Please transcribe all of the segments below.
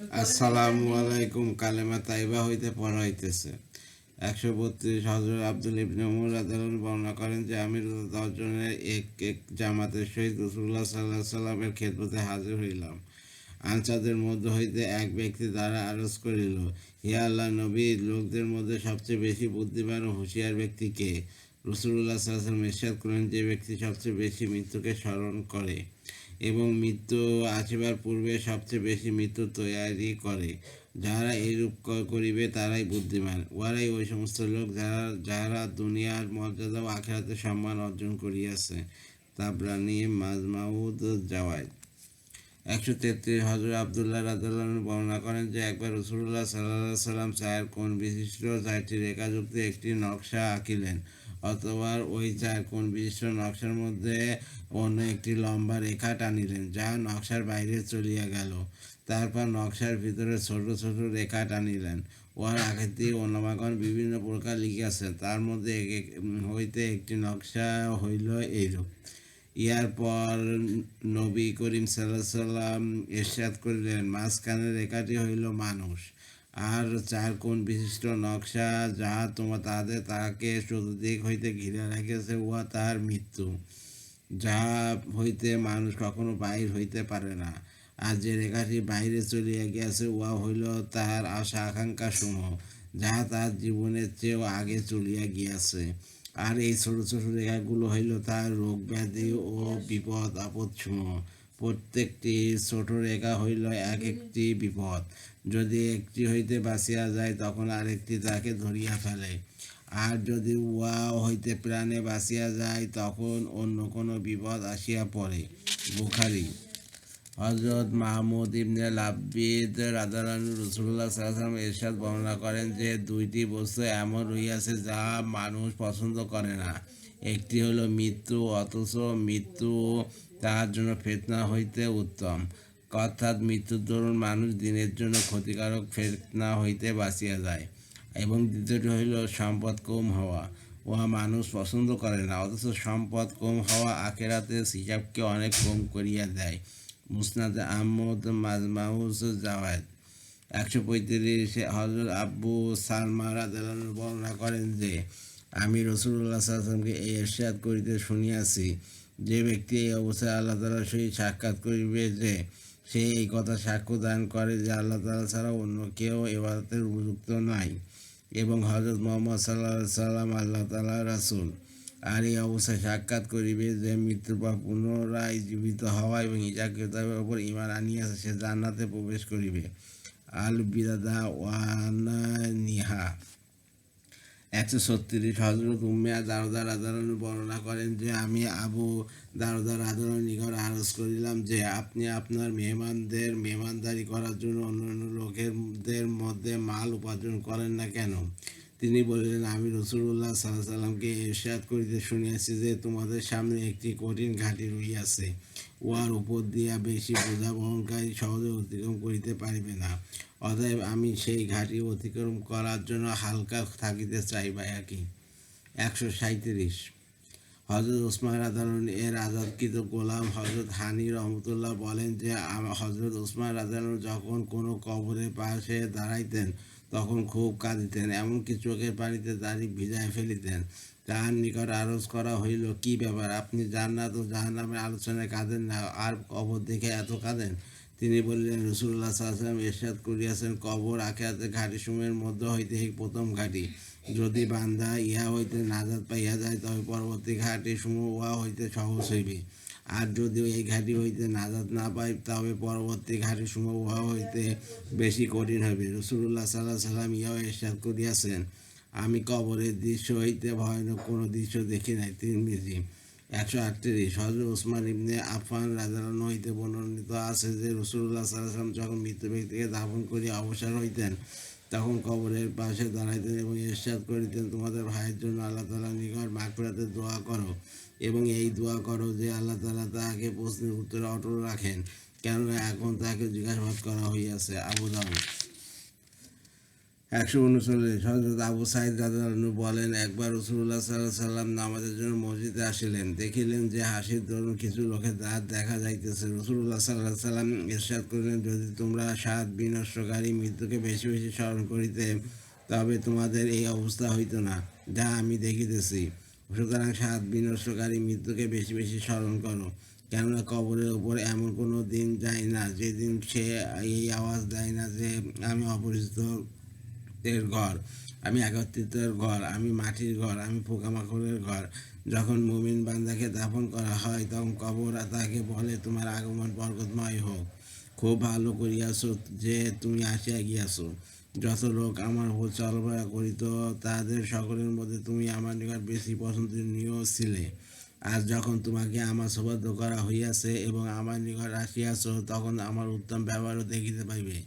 আসসালামু আলাইকুম, কালেমা তাইবা হইতে পড়া হইতেছে। একশো বত্রিশ হজরত আব্দুল ইবনে উমর আদালন বর্ণনা করেন যে এক এক জামাতের সহিত রসুল্লাহ সাল্লাহ সাল্লামের ক্ষেত্রতে হাজির হইলাম। আনসারদের মধ্য হইতে এক ব্যক্তি দ্বারা আরজ করিল হিয়া আল্লাহ নবী, লোকদের মধ্যে সবচেয়ে বেশি বুদ্ধিমান ও হুঁশিয়ার ব্যক্তিকে রসুল্লাহ সাল্লাম করেন, যে ব্যক্তি সবচেয়ে বেশি মৃত্যুকে স্মরণ করে। এবং মৃত্যু আসিবার পূর্বে সবচেয়ে বেশি মৃত্যু তৈয়ারি করে। যারা এরূপ করিবে তারাই বুদ্ধিমান। ওরাই ওই সমস্ত লোক যারা যারা দুনিয়ার মর্যাদা ও আখেরাতে সম্মান অর্জন করিয়াছে তাবরানি মাজমাউদ জাওয়াই একশো তেত্রিশ হজর আবদুল্লাহ রাদাল্লাহ বর্ণনা করেন যে, একবার রসুল্লাহ সাল্লাহ সাল্লাম চায়ের কোন বিশিষ্ট চারটি রেখাযুক্ত একটি নকশা আঁকিলেন। অথবা ওই চার কোন বিশিষ্ট নকশার মধ্যে অন্য একটি লম্বা রেখা টানিলেন, যা নকশার বাইরে চলিয়া গেল। তারপর নকশার ভিতরে ছোট ছোট রেখা টানিলেন। উহার আকৃতি অন্যমাগণ বিভিন্ন প্রকার লিখিয়াছেন। তার মধ্যে হইতে একটি নকশা হইল এইরূপ। ইয়ার পর নবী করিম সাল্লাহ সাল্লাম এরশাদ করিলেন, মাঝখানে রেখাটি হইল মানুষ। আর চার কোণ বিশিষ্ট নকশা, যাহা তোমার তাহাদের তাহাকে চতুর্দিক হইতে ঘিরে রাখিয়াছে, উহা তাহার মৃত্যু, যাহা হইতে মানুষ কখনো বাহির হইতে পারে না। আর যে রেখাটি বাহিরে চলিয়া গিয়াছে, উহা হইল তাহার আশা আকাঙ্ক্ষা সমূহ, যাহা তাহার জীবনের চেয়েও আগে চলিয়া গিয়াছে। আর এই ছোট ছোট রেখাগুলো হইল তার রোগ ব্যাধি ও বিপদ আপদ সমূহ। প্রত্যেকটি ছোট রেখা হইল এক একটি বিপদ। যদি একটি হইতে বাঁচিয়া যায়, তখন আরেকটি তাকে ধরিয়া ফেলে। আর যদি উহা হইতে প্রাণে বাঁচিয়া যায়, তখন অন্য কোনো বিপদ আসিয়া পড়ে। বুখারি। হজরত মাহমুদ ইবনে লাব্বিদ রাদারান রসুল্লাহ সাল্লাম এরশাদ বর্ণনা করেন যে, দুইটি বস্তু এমন রইয়াছে যা মানুষ পছন্দ করে না। একটি হলো মৃত্যু, অথচ মৃত্যু তাহার জন্য ফেতনা হইতে উত্তম। অর্থাৎ মৃত্যুর দরুন মানুষ দিনের জন্য ক্ষতিকারক ফেতনা হইতে বাঁচিয়া যায়। এবং দ্বিতীয়টি হইল সম্পদ কম হওয়া। উহা মানুষ পছন্দ করে না, অথচ সম্পদ কম হওয়া আখেরাতে হিসাবকে অনেক কম করিয়া দেয়। মুসনাদ আহমদ মাজমাউস জাওয়াদ একশো পঁয়ত্রিশে হজরত আব্বু সালমা আনহু বর্ণনা করেন যে, আমি রসুল্লাহ সাল্লামকে এই এরশাদ করিতে শুনিয়াছি। যে ব্যক্তি এই অবস্থায় আল্লাহ তালার সহিত সাক্ষাৎ করিবে যে সে এই কথা সাক্ষ্য দান করে যে আল্লাহ তালা ছাড়া অন্য কেউ এবাদতের উপযুক্ত নাই এবং হজরত মোহাম্মদ সাল্লাহ সাল্লাম আল্লাহ তালা রাসুল। আর এই অবস্থায় সাক্ষাৎ করিবে যে মৃত্যুর পর পুনরায় জীবিত হওয়া এবং ইজা কেতাবের ওপর ইমান আনিয়াছে সে জান্নাতে প্রবেশ করিবে। আল বিদাদা ওয়ানা নিহা একশো ছত্রিশ হজরত উম্মিয়া দারোদার আদরণ বর্ণনা করেন যে, আমি আবু দারোদার আদরণ নিকট আরজ করিলাম যে, আপনি আপনার মেহমানদের মেহমানদারি করার জন্য অন্যান্য লোকেদের মধ্যে মাল উপার্জন করেন না কেন? তিনি বললেন, আমি রসুল্লাহ সাল্লাহ সাল্লামকে ইরশাদ করিতে শুনিয়াছি যে, তোমাদের সামনে একটি কঠিন ঘাটি রইয়াছে উহার উপর দিয়া বেশি বোঝা বহনকারী সহজে অতিক্রম করিতে পারিবে না। অতএব আমি সেই ঘাটি অতিক্রম করার জন্য হালকা থাকিতে চাই বা একই একশো সাঁত্রিশ হজরত ওসমান রাদালন এর আজাদকৃত গোলাম হজরত হানি রহমতুল্লাহ বলেন যে হজরত ওসমান রাদালন যখন কোনো কবরের পাশে দাঁড়াইতেন তখন খুব কাঁদিতেন, এমনকি চোখের পানিতে দাড়ি ভিজায় ফেলিতেন। তাহার নিকট আরজ করা হইল, কি ব্যাপার, আপনি জান্নাত ও জাহান্নামের আলোচনায় কাঁদেন না, আর কবর দেখে এত কাঁদেন? তিনি বললেন রসুল্লাহ সাল্লাম এরশাদ করিয়াছেন, কবর আখেরাতে ঘাটি সময়ের মধ্যে হইতে প্রথম ঘাটি। যদি বান্দা ইহা হইতে নাজাদ পাইয়া যায়, তবে পরবর্তী ঘাটি সমূহ উহা হইতে সহজ হইবে। আর যদি এই ঘাটি হইতে নাজাদ না পাই তবে পরবর্তী ঘাটি সমূহ হইতে বেশি কঠিন হবে। রসুল্লাহ সাল্লাহ সাল্লাম ইহাও এরশাদ করিয়াছেন, আমি কবরের দৃশ্য হইতে ভয়ানক কোনো দৃশ্য দেখি নাই। তিরমিজি, একশো আটত্রিশ হজরত ওসমান ইবনে আফান রাজারান হইতে বর্ণিত আছে যে রসুল্লাহ সাল্লাম যখন মৃত ব্যক্তিকে দাফন করিয়া অবসর হইতেন, তখন কবরের পাশে দাঁড়াইতেন এবং ইরশাদ করিতেন, তোমাদের ভাইয়ের জন্য আল্লাহ তালা নিকট মাগফিরাতে দোয়া করো। এবং এই দোয়া করো যে আল্লাহ তালা তাহাকে প্রশ্নের উত্তরে অটল রাখেন। কেননা এখন তাকে জিজ্ঞাসাবাদ করা হইয়াছে আবু দাউদ। একশো উনচল্লিশ হজরত আবু সাইদ রাজু বলেন, একবার রসুল্লাহ সাল্লাহ সাল্লাম নামাজের জন্য মসজিদে আসিলেন। দেখিলেন যে হাসির দরুন কিছু লোকের দাঁত দেখা যাইতেছে। রসুল্লাহ সাল্লাহ সাল্লাম ইরশাদ করলেন, যদি তোমরা সাত বিনষ্টকারী মৃত্যুকে বেশি বেশি স্মরণ করিতে, তবে তোমাদের এই অবস্থা হইতো না, যা আমি দেখিতেছি। সুতরাং সাত বিনষ্টকারী মৃত্যুকে বেশি বেশি স্মরণ করো, কেননা কবরের উপর এমন কোনো দিন যায় না, যেদিন সে এই আওয়াজ দেয় না যে আমি অপরিচিত এর ঘর, আমি একত্রিতের ঘর, আমি মাটির ঘর, আমি পোকামাকড়ের ঘর। যখন মুমিন বান্দাকে দাফন করা হয়, তখন কবর তাকে বলে, তোমার আগমন বরকতময় হোক। খুব ভালো করিয়াছ যে তুমি আসিয়া গিয়াছো। যত লোক আমার উপর চলফেরা করিত, তাদের সকলের মধ্যে তুমি আমার নিকট বেশি পছন্দনীয় ছিলে। আর যখন তোমাকে আমার সৌভাগ্য করা হইয়াছে এবং আমার নিকট আসিয়াছ, তখন আমার উত্তম ব্যবহারও দেখিতে পাইবে।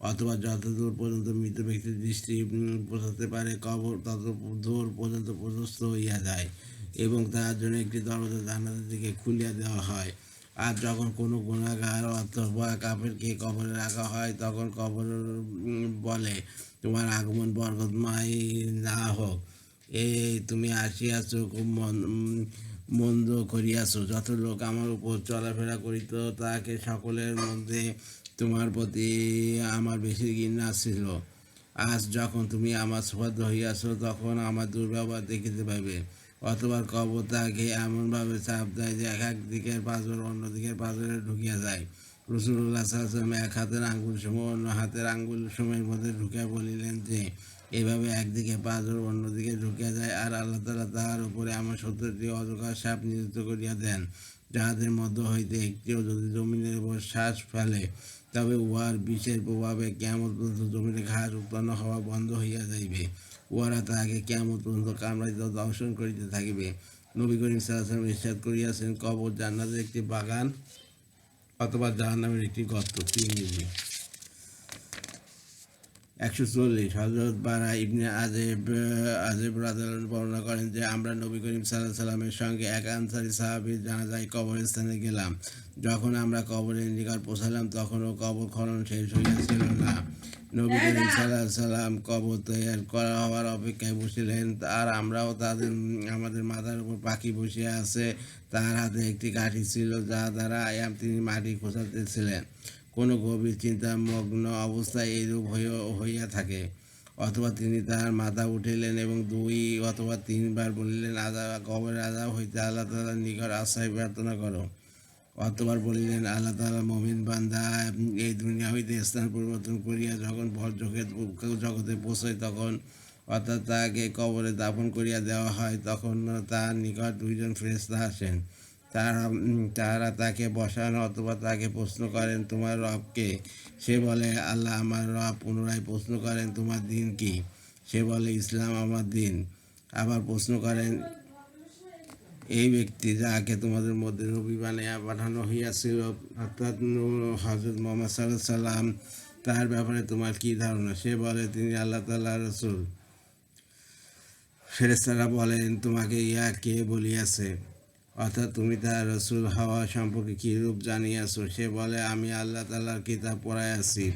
অথবা যতদূর পর্যন্ত মৃত ব্যক্তির দৃষ্টি পৌঁছাতে পারে, কবর তত দূর পর্যন্ত প্রশস্ত হইয়া যায় এবং তার জন্য একটি দরজা জান্নাতের দিকে খুলিয়া দেওয়া হয়। আর যখন কোনো গুণাগার অথবা কাপড়কে কবরে রাখা হয়, তখন কবর বলে, তোমার আগমন বরকতময় না হোক। এই তুমি আসিয়াছ, খুব মন মন্দ করিয়াছ। যত লোক আমার উপর চলাফেরা করিত তাকে সকলের মধ্যে তোমার প্রতি আমার বেশি ঘৃণা ছিল। আজ যখন তুমি আমার সৌভাগ্য হইয়াছ, তখন আমার দুর্ব্যবহার দেখিতে পাইবে। অথবা কবর তাকে এমনভাবে চাপ দেয় যে এক এক দিকের পাঁচর অন্য দিকের পাঁচরে ঢুকিয়া যায়। রসুল্লাহ সাল্লাম এক হাতের আঙ্গুল সময় অন্য হাতের আঙ্গুল সময়ের মধ্যে ঢুকিয়া বলিলেন যে, এভাবে একদিকে পাঁচর অন্যদিকে ঢুকিয়া যায় আর আল্লাহ তালা তাহার উপরে আমার সত্যটি অজকার সাপ নিযুক্ত করিয়া দেন। যাহাদের মধ্য হইতে একটিও যদি জমিনের উপর শ্বাস ফেলে, তবে উহার বিষের প্রভাবে কেমন জমিনে ঘাস উৎপন্ন হওয়া বন্ধ হইয়া যাইবে। উহারা তাহাকে কেমন পর্যন্ত কামড়াইতে ও দংশন করিতে থাকিবে। নবী করিম সাল্লাম ইরশাদ করিয়াছেন, কবর জান্নাতের একটি বাগান অথবা জাহান্নামের একটি গর্ত। ইংরেজি একশো চল্লিশ। হজরত বারা ইবনে আজেব আজেব রাজাল বর্ণনা করেন যে, আমরা নবী করিম সাল্লাহ সাল্লামের সঙ্গে এক আনসারি সাহাবির জানাজায় কবরস্থানে গেলাম। যখন আমরা কবরের নিকট পৌঁছালাম, তখনও কবর খনন শেষ হইয়াছিল না। নবী করিম সাল্লাহ সাল্লাম কবর তৈরি করা হওয়ার অপেক্ষায় বসিলেন আর আমরাও তাদের আমাদের মাথার উপর পাখি বসে আছে। তার হাতে একটি কাঠি ছিল যা দ্বারা আয়াম তিনি মাটি খোঁচাতেছিলেন। কোনো গভীর চিন্তামগ্ন অবস্থায় এইরূপ হইয়া হইয়া থাকে। অথবা তিনি তার মাথা উঠিলেন এবং দুই অথবা তিনবার বলিলেন আদা কবর আদা হইতে আল্লাহ তালার নিকট আশ্রয় প্রার্থনা করো। অতবার বলিলেন, আল্লাহ তালা মমিন বান্দা এই দুনিয়া হইতে স্থান পরিবর্তন করিয়া যখন ভর জগৎ, জগতে পৌঁছায় তখন অর্থাৎ তাকে কবরে দাফন করিয়া দেওয়া হয়, তখন তার নিকট দুইজন ফেরেস্তা আসেন। তারা তারা তাকে বসান অথবা তাকে প্রশ্ন করেন, তোমার রবকে? সে বলে, আল্লাহ আমার রব পুনরায় প্রশ্ন করেন, তোমার দিন কি? সে বলে, ইসলাম আমার দিন। আবার প্রশ্ন করেন এই ব্যক্তি যাকে তোমাদের মধ্যে নবী বানিয়া পাঠানো হইয়াছিল, অর্থাৎ হজরত মোহাম্মদ সাল্লাহ সাল্লাম তার ব্যাপারে তোমার কি ধারণা? সে বলে, তিনি আল্লাহ তাল্লাহ রসুল। ফেরেস্তারা বলেন, তোমাকে ইয়া কে বলিয়াছে? অর্থাৎ তুমি তার রসুল হওয়া সম্পর্কে কী রূপ জানিয়াছো? সে বলে, আমি আল্লাহ তাল্লাহর কিতাব পড়ায় আছি,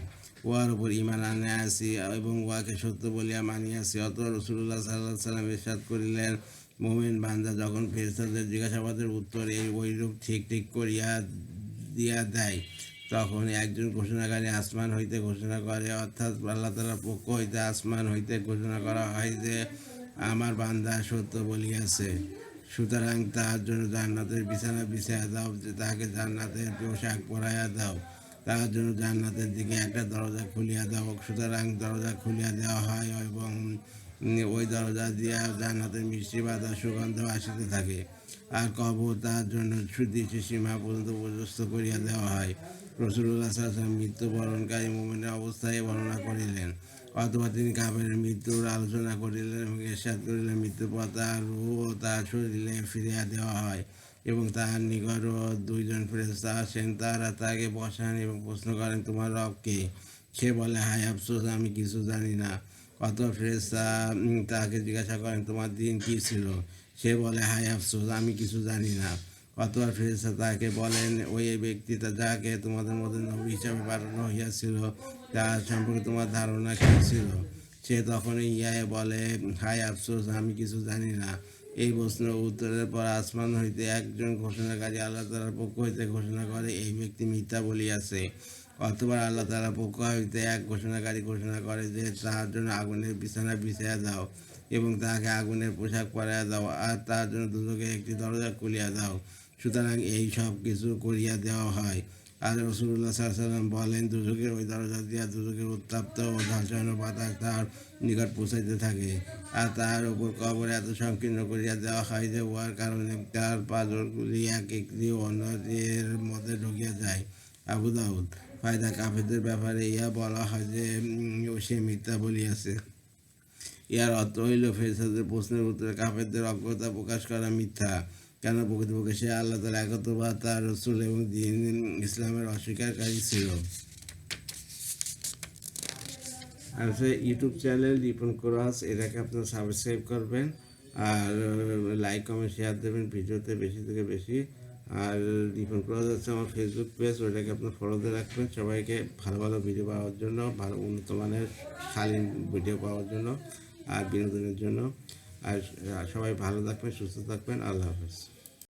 উহার উপর ইমান আনে আছি এবং উহাকে সত্য বলিয়া মানিয়াছি। অত রসুল্লাহ সাল্লাহ সাল্লাম ইরশাদ করিলেন মোমিন বান্দা যখন ফেরেস্তাদের জিজ্ঞাসাবাদের উত্তর এই ওইরূপ ঠিক ঠিক করিয়া দিয়া দেয়, তখন একজন ঘোষণাকারী আসমান হইতে ঘোষণা করে, অর্থাৎ আল্লাহ তালার পক্ষ হইতে আসমান হইতে ঘোষণা করা হয় যে, আমার বান্দা সত্য বলিয়াছে। সুতরাং তাহার জন্য জান্নাতের বিছানা বিছাইয়া দাও, যে তাহাকে জান্নাতের পোশাক পরাইয়া দাও। তাহার জন্য জান্নাতের দিকে একটা দরজা খুলিয়া দাও। সুতরাং দরজা খুলিয়া দেওয়া হয় এবং ওই দরজা দিয়া জান্নাতের মিষ্টি বাদা সুগন্ধ আসিতে থাকে। আর কবর তার জন্য সুদৃশ্য সীমা পর্যন্ত প্রশস্ত করিয়া দেওয়া হয়। রসুল্লাহ সাল্লাম মৃত্যুবরণকারী মোমেনের অবস্থায় বর্ণনা করিলেন। অথবা তিনি কাপের মৃত্যুর আলোচনা করিলেন এবং এরশাদ করিলেন। মৃত্যুর পর তার রূহ ও তার শরীরে ফিরিয়া দেওয়া হয় এবং তাহার নিকটও দুইজন ফেরেস্তা আসেন। তারা তাকে বসান এবং প্রশ্ন করেন, তোমার রবকে সে বলে, হায় আফসোস, আমি কিছু জানি না। অত ফেরেস্তা তাকে জিজ্ঞাসা করেন, তোমার দিন কী ছিল? সে বলে, হায় আফসোস, আমি কিছু জানি না। অতবার ফেরেস্তা তাকে বলেন, ওই ব্যক্তিটা যাকে তোমাদের মধ্যে নবী হিসাবে পাঠানো হইয়াছিল, তার সম্পর্কে তোমার ধারণা কী ছিল? সে তখন ইয়ায় বলে, হায় আফসোস, আমি কিছু জানি না। এই প্রশ্নের উত্তরের পর আসমান হইতে একজন ঘোষণাকারী আল্লাহ তালার পক্ষ হইতে ঘোষণা করে, এই ব্যক্তি মিথ্যা বলিয়াছে। অথবা আল্লাহ তালার পক্ষ হইতে এক ঘোষণাকারী ঘোষণা করে যে তাহার জন্য আগুনের বিছানা বিছাইয়া দাও এবং তাহাকে আগুনের পোশাক পরাইয়া দাও আর তার জন্য দুজকে একটি দরজা খুলিয়া দাও। সুতরাং এই সব কিছু করিয়া দেওয়া হয়। আর রসুল্লাহ সাল্লাম বলেন দুজকের ওই দরজা দিয়া দুজকের উত্তাপ্ত ও ঝলসানো বাতাস তার নিকট পৌঁছাইতে থাকে। আর তার উপর কবর এত সংকীর্ণ করিয়া দেওয়া হয় যে উহার কারণে তার পাজরগুলি এক একটি অন্যের মধ্যে ঢুকিয়া যায়। আবু দাউদ, ফায়দা কাফেরদের ব্যাপারে ইহা বলা হয় যে সে মিথ্যা বলিয়াছে। ইহার অর্থ হইল ফেরসাদের প্রশ্নের উত্তরে কাফেরদের অজ্ঞতা প্রকাশ করা মিথ্যা, কেন প্রকৃতপক্ষে সে আল্লাহ তার একত্রবাদ তার রসুল এবং দিন ইসলামের অস্বীকারী ছিল। আর সে ইউটিউব চ্যানেল রিপন ক্রস, এটাকে আপনারা সাবস্ক্রাইব করবেন, আর, লাইক, কমেন্ট শেয়ার দেবেন, ভিডিওতে বেশি থেকে বেশি। আর রিপন কোরাস হচ্ছে আমার ফেসবুক পেজ ওইটাকে আপনার ফলোতে রাখবেন। সবাইকে ভালো ভালো ভিডিও পাওয়ার জন্য, ভালো উন্নত মানের শালীন ভিডিও পাওয়ার জন্য আর বিনোদনের জন্য। আর সবাই ভালো থাকবেন, সুস্থ থাকবেন। আল্লাহ হাফেজ।